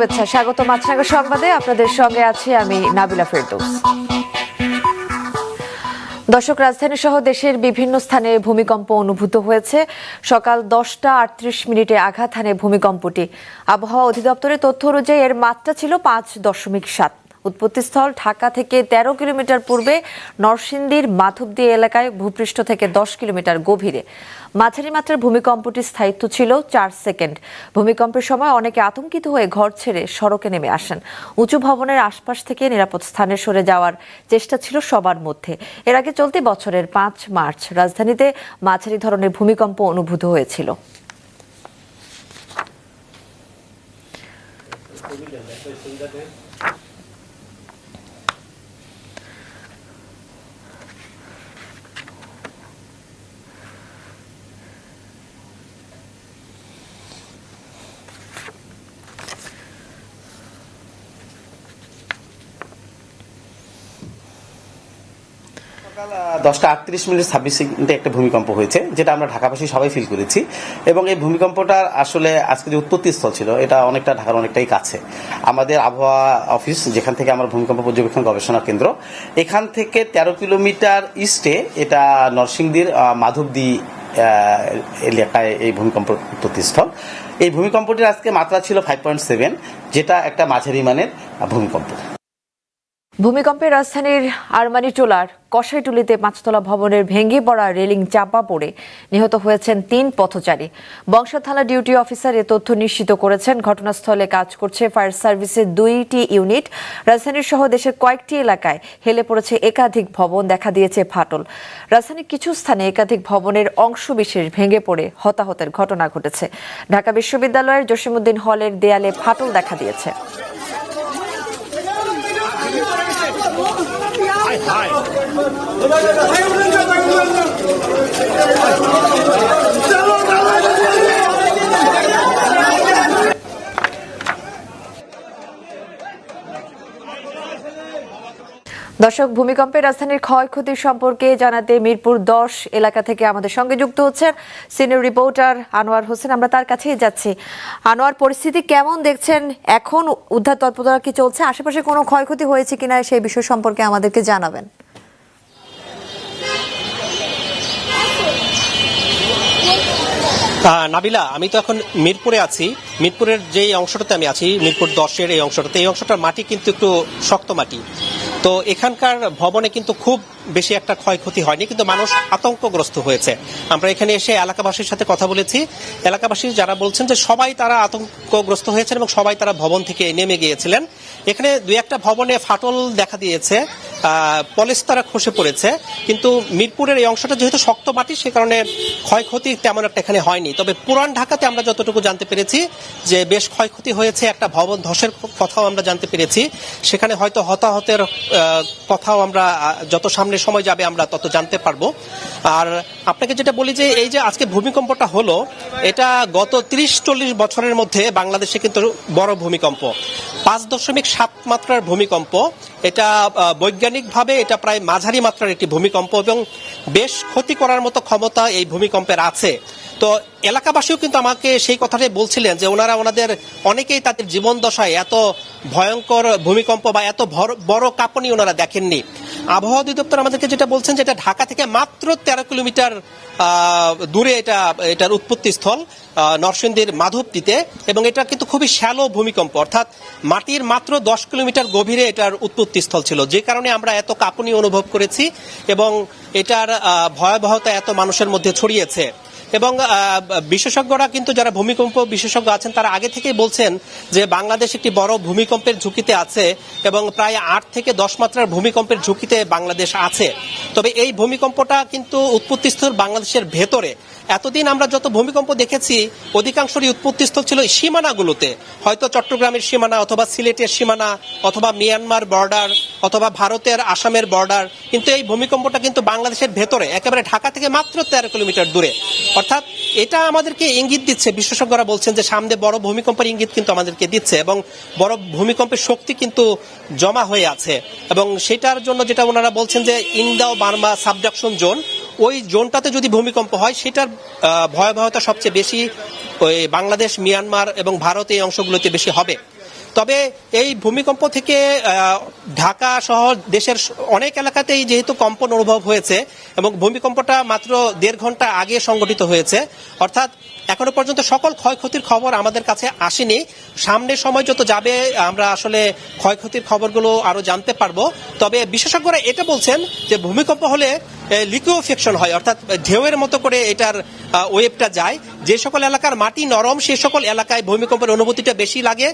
শুভেচ্ছা, স্বাগত মাছরাঙ্গা সংবাদে। আপনাদের সঙ্গে আছি আমি নাবিলা ফেরদৌস। দর্শক, রাজধানী সহ দেশের বিভিন্ন স্থানে ভূমিকম্প অনুভূত হয়েছে। সকাল দশটা আটত্রিশ মিনিটে আঘাত হানে ভূমিকম্পটি। আবহাওয়া অধিদপ্তরের তথ্য অনুযায়ী এর মাত্রা ছিল পাঁচ দশমিক সাত। উৎপত্তিস্থল ঢাকা থেকে তেরো কিলোমিটার পূর্বে নরসিংদীর মাধবদী এলাকায় ভূপৃষ্ঠ থেকে দশ কিলোমিটার গভীরে। মাঝারি মাত্রার ভূমিকম্পটির স্থায়িত্ব ছিল চার সেকেন্ড। ভূমিকম্পের সময় অনেকে আতঙ্কিত হয়ে ঘর ছেড়ে সড়কে নেমে আসেন। উঁচু ভবনের আশপাশ থেকে নিরাপদ স্থানে সরে যাওয়ার চেষ্টা ছিল সবার মধ্যে। এর আগে চলতি বছরের পাঁচ মার্চ রাজধানীতে মাঝারি ধরনের ভূমিকম্প অনুভূত হয়েছিল। সকাল দশটা আটত্রিশ মিনিট ছাব্বিশ সেকেন্ডে একটা ভূমিকম্প হয়েছে, যেটা আমরা ঢাকাবাসী সবাই ফিল করেছি। এবং এই ভূমিকম্পটার আসলে আজকে যে উৎপত্তি স্থল ছিল, এটা অনেকটা ঢাকার অনেকটাই কাছে। আমাদের আবহাওয়া অফিস, যেখান থেকে আমার ভূমিকম্প পর্যবেক্ষণ গবেষণা কেন্দ্র, এখান থেকে তেরো কিলোমিটার ইস্টে এটা নরসিংদীর মাধবদী এলাকায় এই ভূমিকম্প উৎপত্তি স্থল এই ভূমিকম্পটির আজকে মাত্রা ছিল ফাইভ পয়েন্ট সেভেন যেটা একটা মাঝারি মানের ভূমিকম্প। ভূমিকম্পে রাজধানীর আরমানিটোলার কষাইটুলিতে পাঁচতলা ভবনের ভেঙে পড়া রেলিং চাপা পড়ে নিহত হয়েছেন তিন পথচারী। বংশা থানা ডিউটি অফিসার এ তথ্য নিশ্চিত করেছেন। ঘটনাস্থলে কাজ করছে ফায়ার সার্ভিসের দুইটি ইউনিট। রাজধানীর সহ দেশের কয়েকটি এলাকায় হেলে পড়েছে একাধিক ভবন, দেখা দিয়েছে ফাটল। রাজধানীর কিছু স্থানে একাধিক ভবনের অংশ বিশেষ ভেঙে পড়ে হতাহতের ঘটনা ঘটেছে। ঢাকা বিশ্ববিদ্যালয়ের জসিমুদ্দিন হলের দেয়ালে ফাটল দেখা দিয়েছে। ভাই দর্শক ভূমিকম্পে রাজধানীর ক্ষয়ক্ষতি সম্পর্কে জানাতে মিরপুর দশ এলাকা থেকে আমাদের সঙ্গে যুক্ত হচ্ছেন সিনিয়র রিপোর্টার আনোয়ার হোসেন। আমরা তার কাছেই যাচ্ছি। আনোয়ার, পরিস্থিতি কেমন দেখছেন? এখন উদ্ধার তৎপরতা কি চলছে? আশেপাশে কোনো ক্ষয়ক্ষতি হয়েছে কিনা সেই বিষয় সম্পর্কে আমাদেরকে জানাবেন। নাবিলা, আমি তো এখন মিরপুরে আছি। মিরপুরের যে অংশটাতে আমি আছি, মিরপুর দশের এই অংশটাতে, এই অংশটার মাটি কিন্তু একটু শক্ত মাটি। তো এখানকার ভবনে কিন্তু খুব বেশি একটা ক্ষয়ক্ষতি হয়নি, কিন্তু মানুষ আতঙ্কগ্রস্ত হয়েছে। আমরা এখানে এসে এলাকাবাসীর সাথে কথা বলেছি। এলাকাবাসী যারা বলছেন যে সবাই তারা আতঙ্কগ্রস্ত হয়েছেন এবং সবাই তারা ভবন থেকে নেমে গিয়েছিলেন। এখানে দুই একটা ভবনে ফাটল দেখা দিয়েছে। পলেস্তারা খসে পড়েছে কিন্তু মিরপুরের এই অংশটা যেহেতু শক্ত মাটি সে কারণে ক্ষয়ক্ষতি তেমন একটা এখানে হয়নি। তবে পুরান ঢাকাতে আমরা যতটুকু জানতে পেরেছি যে বেশ ক্ষয়ক্ষতি হয়েছে একটা ভবন ধসের কথাও আমরা জানতে পেরেছি। সেখানে হয়তো হতাহতের কথাও আমরা যত সামনে সময় যাবে আমরা তত জানতে পারব। আর আপনাকে যেটা বলি যে এই যে আজকে ভূমিকম্পটা হলো এটা গত ত্রিশ চল্লিশ বছরের মধ্যে বাংলাদেশে কিন্তু বড় ভূমিকম্প। পাঁচ দশমিক সাত মাত্রার ভূমিকম্প। এটা আহ, বৈজ্ঞানিকভাবে এটা প্রায় মাঝারি মাত্রার একটি ভূমিকম্প এবং বেশ ক্ষতি করার মতো ক্ষমতা এই ভূমিকম্পের আছে। তো এলাকাবাসীও কিন্তু আমাকে সেই কথাটাই বলছিলেন যে ওনারা ওনাদের অনেকেই তাদের জীবন দশায় এত ভয়ঙ্কর ভূমিকম্প বা এত বড় কাঁপনি ওনারা দেখেননি। আবহাওয়া অধিদপ্তর আমাদেরকে যেটা বলছেন যে এটা ঢাকা থেকে মাত্র তেরো কিলোমিটার দূরে এটা, এটার উৎপত্তি স্থল নরসিংদীর মাধবদীতে এবং এটা কিন্তু খুবই শ্যালো ভূমিকম্প। অর্থাৎ মাটির মাত্র দশ কিলোমিটার গভীরে এটার উৎপত্তি স্থল ছিল। যে কারণে আমরা এত কাঁপুনি অনুভব করেছি, এবং এটার ভয়াবহতা এত মানুষের মধ্যে ছড়িয়েছে। এবং বিশেষজ্ঞরা কিন্তু যারা ভূমিকম্প বিশেষজ্ঞ আছেন, তারা আগে থেকেই বলছেন যে বাংলাদেশ একটি বড় ভূমিকম্পের ঝুঁকিতে আছে এবং প্রায় আট থেকে দশ মাত্রার ভূমিকম্পের ঝুঁকিতে বাংলাদেশ আছে। তবে এই ভূমিকম্পটা কিন্তু উৎপত্তিস্থল বাংলাদেশের ভেতরে। এতদিন আমরা যত ভূমিকম্প দেখেছি, অধিকাংশরই উৎপত্তিস্থল ছিল সীমানাগুলোতে। হয়তো চট্টগ্রামের সীমানা অথবা সিলেটের সীমানা অথবা মিয়ানমার বর্ডার অথবা ভারতের আসামের বর্ডার, কিন্তু এই ভূমিকম্পটা কিন্তু বাংলাদেশের ভেতরে, একেবারে ঢাকা থেকে মাত্র তেরো কিলোমিটার দূরে। অর্থাৎ এটা আমাদেরকে ইঙ্গিত দিচ্ছে, বিশেষজ্ঞরা বলছেন যে সামনে বড় ভূমিকম্পের ইঙ্গিত কিন্তু আমাদেরকে দিচ্ছে এবং বড় ভূমিকম্পের শক্তি কিন্তু জমা হয়ে আছে এবং সেটার জন্য যেটা ওনারা বলছেন যে ইন্দাও বার্মা সাবডাকশন জোন, ওই জোনটাতে যদি ভূমিকম্প হয়, সেটার ভয়াবহতা সবচেয়ে বেশি ওই বাংলাদেশ, মিয়ানমার এবং ভারত এই অংশগুলোতে বেশি হবে। তবে এই ভূমিকম্প থেকে ঢাকা সহ দেশের অনেক এলাকাতেই যেহেতু কম্পন অনুভব হয়েছে এবং ভূমিকম্পটা মাত্র দেড় ঘণ্টা আগে সংগঠিত হয়েছে, অর্থাৎ এখনও পর্যন্ত সকল ক্ষয়ক্ষতির খবর আমাদের কাছে আসেনি। সামনের সময় যত যাবে, আমরা আসলে ক্ষয়ক্ষতির খবরগুলো আরও জানতে পারব। তবে বিশেষজ্ঞরা এটা বলছেন যে ভূমিকম্প হলে লিকুইফেকশন হয়, অর্থাৎ ঢেউয়ের মতো করে এটার ওয়েবটা যায়। যে সকল এলাকার মাটি নরম, সে সকল এলাকায় ভূমিকম্পের অনুভূতিটা বেশি লাগে।